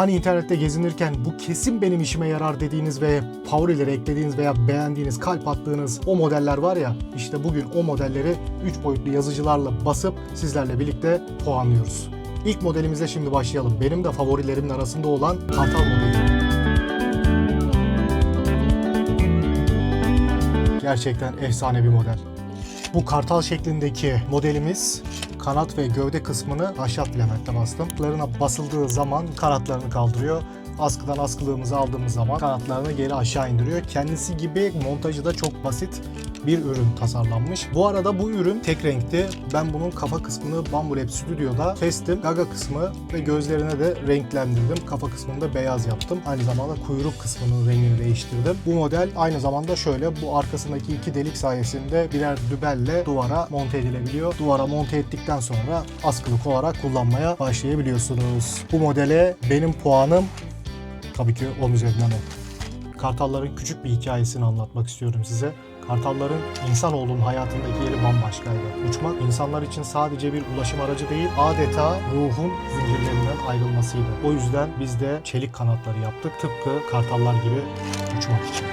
Hani internette gezinirken bu kesin benim işime yarar dediğiniz ve favorileri eklediğiniz veya beğendiğiniz, kalp attığınız o modeller var ya işte bugün o modelleri 3 boyutlu yazıcılarla basıp sizlerle birlikte puanlıyoruz. İlk modelimize şimdi başlayalım. Benim de favorilerimin arasında olan Kartal modeli. Gerçekten efsane bir model. Bu kartal şeklindeki modelimiz kanat ve gövde kısmını ahşap filementle bastım. Kanatlarına basıldığı zaman kanatlarını kaldırıyor. Askıdan askılığımızı aldığımız zaman kanatlarını geri aşağı indiriyor. Kendisi gibi montajı da çok basit bir ürün tasarlanmış. Bu arada bu ürün tek renkti. Ben bunun kafa kısmını Bambu Lab Studio'da kestim. Gaga kısmı ve gözlerine de renklendirdim. Kafa kısmını da beyaz yaptım. Aynı zamanda kuyruk kısmının rengini değiştirdim. Bu model aynı zamanda şöyle bu arkasındaki iki delik sayesinde birer dübelle duvara monte edilebiliyor. Duvara monte ettikten sonra askılık olarak kullanmaya başlayabiliyorsunuz. Bu modele benim puanım tabii ki 10 üzerinden 10. Kartalların küçük bir hikayesini anlatmak istiyorum size. Kartalların insanoğlunun hayatındaki yeri bambaşkaydı. Uçmak insanlar için sadece bir ulaşım aracı değil, adeta ruhun zincirlerinden ayrılmasıydı. O yüzden biz de çelik kanatları yaptık. Tıpkı kartallar gibi uçmak için.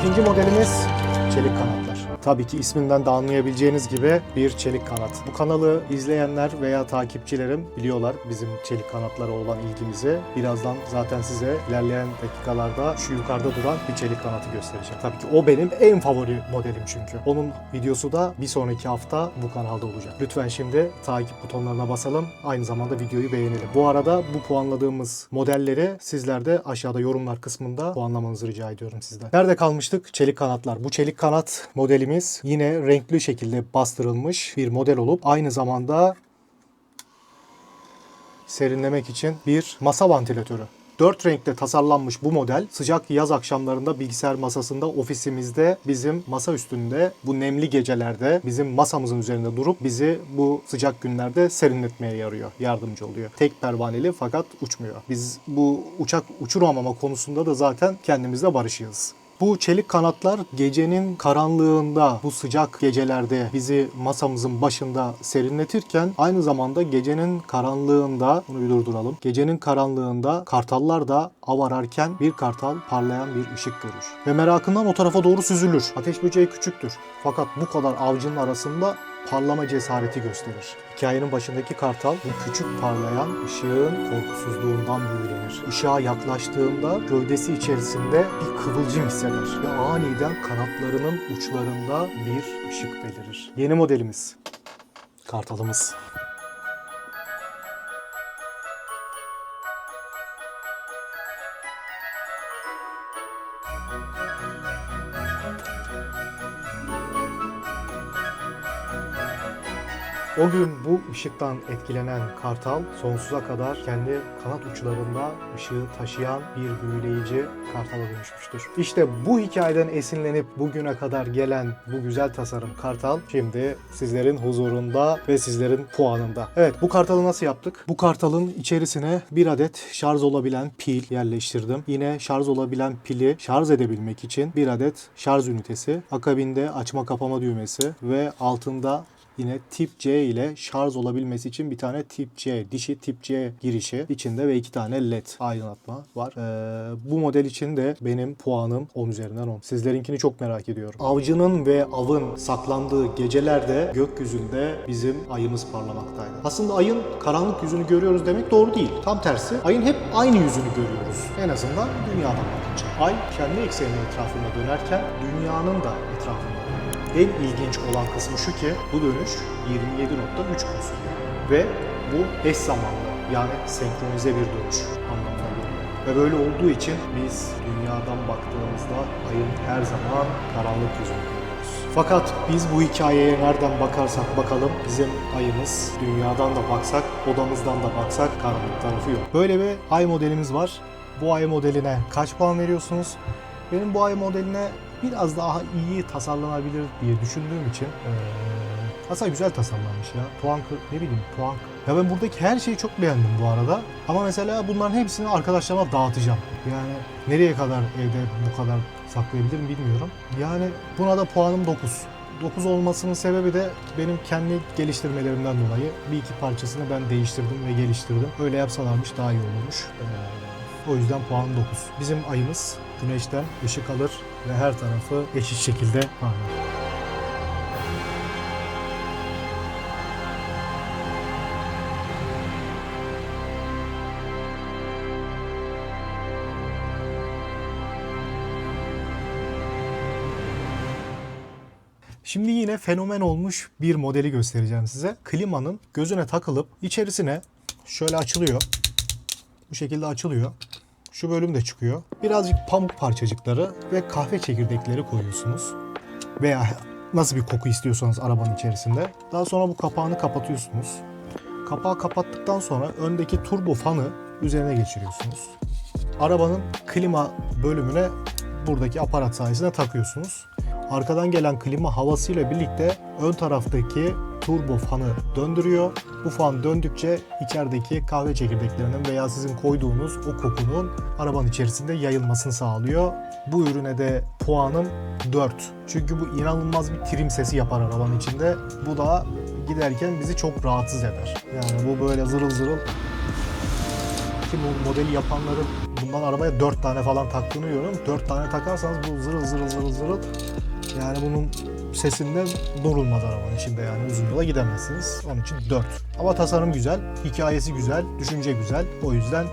İkinci modelimiz çelik kanatlar. Tabii ki isminden de anlayabileceğiniz gibi bir çelik kanat. Bu kanalı izleyenler veya takipçilerim biliyorlar bizim çelik kanatlara olan ilgimizi. Birazdan zaten size ilerleyen dakikalarda şu yukarıda duran bir çelik kanatı göstereceğim. Tabii ki o benim en favori modelim çünkü. Onun videosu da bir sonraki hafta bu kanalda olacak. Lütfen şimdi takip butonlarına basalım. Aynı zamanda videoyu beğenelim. Bu arada bu puanladığımız modelleri sizler de aşağıda yorumlar kısmında puanlamanızı rica ediyorum sizden. Nerede kalmıştık? Çelik kanatlar. Bu çelik kanat modelimiz yine renkli şekilde bastırılmış bir model olup aynı zamanda serinlemek için bir masa vantilatörü. Dört renkte tasarlanmış bu model sıcak yaz akşamlarında bilgisayar masasında ofisimizde bizim masa üstünde bu nemli gecelerde bizim masamızın üzerinde durup bizi bu sıcak günlerde serinletmeye yarıyor, yardımcı oluyor. Tek pervaneli fakat uçmuyor. Biz bu uçak uçuramama konusunda da zaten kendimizle barışığız. Bu çelik kanatlar gecenin karanlığında bu sıcak gecelerde bizi masamızın başında serinletirken aynı zamanda gecenin karanlığında bunu bir durduralım. Gecenin karanlığında kartallar da av ararken bir kartal parlayan bir ışık görür. Ve merakından o tarafa doğru süzülür. Ateş böceği küçüktür. Fakat bu kadar avcının arasında parlama cesareti gösterir. Hikayenin başındaki kartal bu küçük parlayan ışığın korkusuzluğundan büyülenir. Işığa yaklaştığında gövdesi içerisinde bir kıvılcım hisseder ve aniden kanatlarının uçlarında bir ışık belirir. Yeni modelimiz. Kartalımız. O gün bu ışıktan etkilenen kartal sonsuza kadar kendi kanat uçlarında ışığı taşıyan bir büyüleyici kartala dönüşmüştür. İşte bu hikayeden esinlenip bugüne kadar gelen bu güzel tasarım kartal şimdi sizlerin huzurunda ve sizlerin puanında. Evet bu kartalı nasıl yaptık? Bu kartalın içerisine bir adet şarj olabilen pil yerleştirdim. Yine şarj olabilen pili şarj edebilmek için bir adet şarj ünitesi, akabinde açma kapama düğmesi ve altında yine tip C ile şarj olabilmesi için bir tane tip C, dişi tip C girişi içinde ve iki tane led aydınlatma var. Ee, bu model için de benim puanım 10 üzerinden 10. Sizlerinkini çok merak ediyorum. Avcının ve avın saklandığı gecelerde gökyüzünde bizim ayımız parlamaktaydı. Aslında ayın karanlık yüzünü görüyoruz demek doğru değil. Tam tersi ayın hep aynı yüzünü görüyoruz. En azından dünyadan bakınca. Ay kendi ekseninin etrafında dönerken dünyanın da etrafında. En ilginç olan kısmı şu ki bu dönüş 27.3 gün sürüyor. Ve bu eş zamanlı yani senkronize bir dönüş anlamına geliyor. Ve böyle olduğu için biz dünyadan baktığımızda ayın her zaman karanlık yüzünü görüyoruz. Fakat biz bu hikayeye nereden bakarsak bakalım bizim ayımız dünyadan da baksak, odamızdan da baksak karanlık tarafı yok. Böyle bir ay modelimiz var. Bu ay modeline kaç puan veriyorsunuz? Benim bu ay modeline biraz daha iyi tasarlanabilir diye düşündüğüm için eee aslında güzel tasarlanmış ya. Puan ne bileyim puan Ya ben buradaki her şeyi çok beğendim bu arada. Ama mesela bunların hepsini arkadaşlarıma dağıtacağım. Yani nereye kadar evde bu kadar saklayabilirim bilmiyorum. Yani buna da puanım 9. 9 olmasının sebebi de benim kendi geliştirmelerimden dolayı bir iki parçasını ben değiştirdim ve geliştirdim. Öyle yapsalarmış daha iyi olurmuş. Ee, o yüzden puanım 9. Bizim ayımız güneşten ışık alır ve her tarafı eşit şekilde parlar. Şimdi yine fenomen olmuş bir modeli göstereceğim size. Klimanın gözüne takılıp içerisine şöyle açılıyor. Bu şekilde açılıyor. Şu bölüm de çıkıyor. Birazcık pamuk parçacıkları ve kahve çekirdekleri koyuyorsunuz. Veya nasıl bir koku istiyorsanız arabanın içerisinde. Daha sonra bu kapağını kapatıyorsunuz. Kapağı kapattıktan sonra öndeki turbo fanı üzerine geçiriyorsunuz. Arabanın klima bölümüne buradaki aparat sayesinde takıyorsunuz. Arkadan gelen klima havasıyla birlikte ön taraftaki turbo fanı döndürüyor. Bu fan döndükçe içerideki kahve çekirdeklerinin veya sizin koyduğunuz o kokunun arabanın içerisinde yayılmasını sağlıyor. Bu ürüne de puanım 4. Çünkü bu inanılmaz bir trim sesi yapar arabanın içinde. Bu da giderken bizi çok rahatsız eder. Yani bu böyle zırıl zırıl ki bu modeli yapanların bundan arabaya 4 tane falan taktığını görüyorum. 4 tane takarsanız bu zırıl zırıl zırıl zırıl yani bunun sesinden durulmaz arabanın içinde yani uzun yola gidemezsiniz. Onun için 4. Ama tasarım güzel, hikayesi güzel, düşünce güzel. O yüzden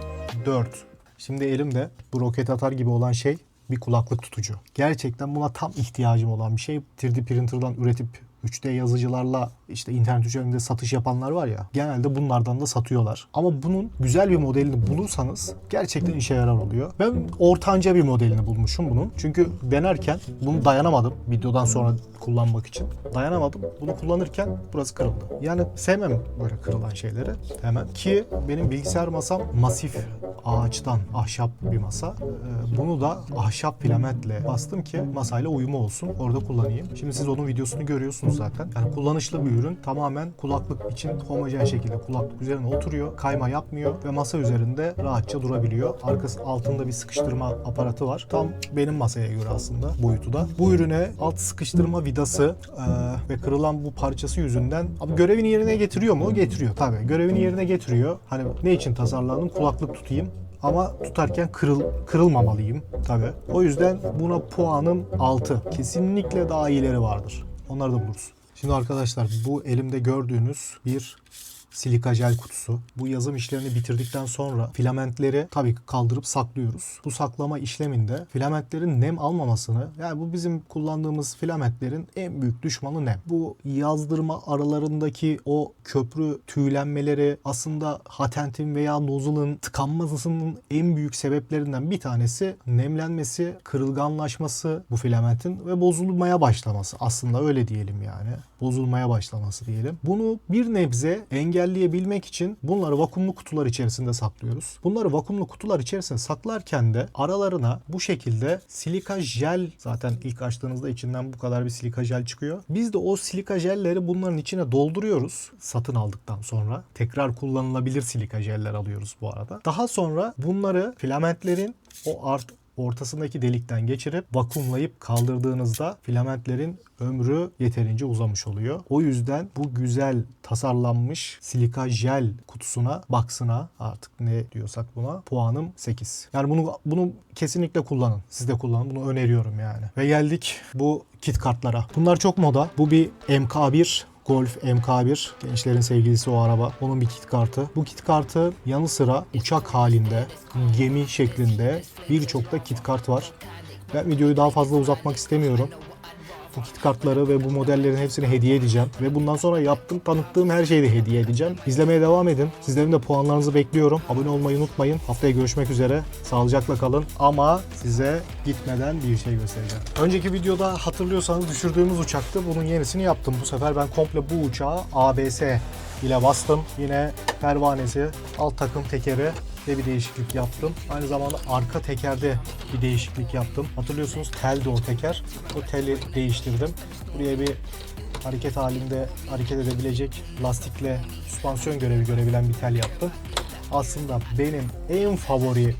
4. Şimdi elimde bu roket atar gibi olan şey bir kulaklık tutucu. Gerçekten buna tam ihtiyacım olan bir şey. 3D printer'dan üretip 3D yazıcılarla işte internet üzerinde satış yapanlar var ya genelde bunlardan da satıyorlar. Ama bunun güzel bir modelini bulursanız gerçekten işe yarar oluyor. Ben ortanca bir modelini bulmuşum bunun. Çünkü denerken bunu dayanamadım videodan sonra kullanmak için. Dayanamadım. Bunu kullanırken burası kırıldı. Yani sevmem böyle kırılan şeyleri hemen. Ki benim bilgisayar masam masif ağaçtan ahşap bir masa. Ee, Bunu da ahşap filamentle bastım ki masayla uyumu olsun. Orada kullanayım. Şimdi siz onun videosunu görüyorsunuz zaten. Yani kullanışlı bir ürün. Tamamen kulaklık için homojen şekilde kulaklık üzerine oturuyor. Kayma yapmıyor ve masa üzerinde rahatça durabiliyor. Arkası altında bir sıkıştırma aparatı var. Tam benim masaya göre aslında boyutu da. Bu ürüne alt sıkıştırma vidası e, ve kırılan bu parçası yüzünden abi görevini yerine getiriyor mu? Getiriyor tabii. Görevini yerine getiriyor. Hani ne için tasarlandım? Kulaklık tutayım ama tutarken kırıl kırılmamalıyım tabii. O yüzden buna puanım 6. Kesinlikle daha iyileri vardır. Onları da buluruz. Şimdi arkadaşlar bu elimde gördüğünüz bir silika jel kutusu. Bu yazım işlerini bitirdikten sonra filamentleri tabii ki kaldırıp saklıyoruz. Bu saklama işleminde filamentlerin nem almamasını yani bu bizim kullandığımız filamentlerin en büyük düşmanı nem. Bu yazdırma aralarındaki o köprü tüylenmeleri aslında hatentin veya nozzle'ın tıkanmasının en büyük sebeplerinden bir tanesi nemlenmesi, kırılganlaşması bu filamentin ve bozulmaya başlaması. Aslında öyle diyelim yani. Bozulmaya başlaması diyelim. Bunu bir nebze engelleyebilmek için bunları vakumlu kutular içerisinde saklıyoruz. Bunları vakumlu kutular içerisinde saklarken de aralarına bu şekilde silika jel zaten ilk açtığınızda içinden bu kadar bir silika jel çıkıyor. Biz de o silika jelleri bunların içine dolduruyoruz satın aldıktan sonra. Tekrar kullanılabilir silika jeller alıyoruz bu arada. Daha sonra bunları filamentlerin o art ortasındaki delikten geçirip vakumlayıp kaldırdığınızda filamentlerin ömrü yeterince uzamış oluyor. O yüzden bu güzel tasarlanmış silika jel kutusuna, box'ına artık ne diyorsak buna puanım 8. Yani bunu bunu kesinlikle kullanın. Siz de kullanın. Bunu öneriyorum yani. Ve geldik bu kit kartlara. Bunlar çok moda. Bu bir MK1 Golf MK1 gençlerin sevgilisi o araba. Onun bir kit kartı. Bu kit kartı yanı sıra uçak halinde, gemi şeklinde birçok da kit kart var. Ben videoyu daha fazla uzatmak istemiyorum. Bu kit kartları ve bu modellerin hepsini hediye edeceğim. Ve bundan sonra yaptığım, tanıttığım her şeyi de hediye edeceğim. İzlemeye devam edin. Sizlerin de puanlarınızı bekliyorum. Abone olmayı unutmayın. Haftaya görüşmek üzere. Sağlıcakla kalın. Ama size gitmeden bir şey göstereceğim. Önceki videoda hatırlıyorsanız düşürdüğümüz uçaktı. Bunun yenisini yaptım. Bu sefer ben komple bu uçağı ABS ile bastım. Yine pervanesi, alt takım tekeri de bir değişiklik yaptım. Aynı zamanda arka tekerde bir değişiklik yaptım. Hatırlıyorsunuz teldi o teker. O teli değiştirdim. Buraya bir hareket halinde hareket edebilecek lastikle süspansiyon görevi görebilen bir tel yaptım. Aslında benim en favori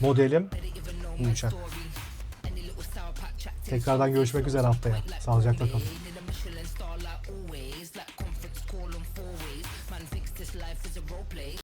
modelim bu uçak. Tekrardan görüşmek üzere haftaya. Sağlıcakla kalın.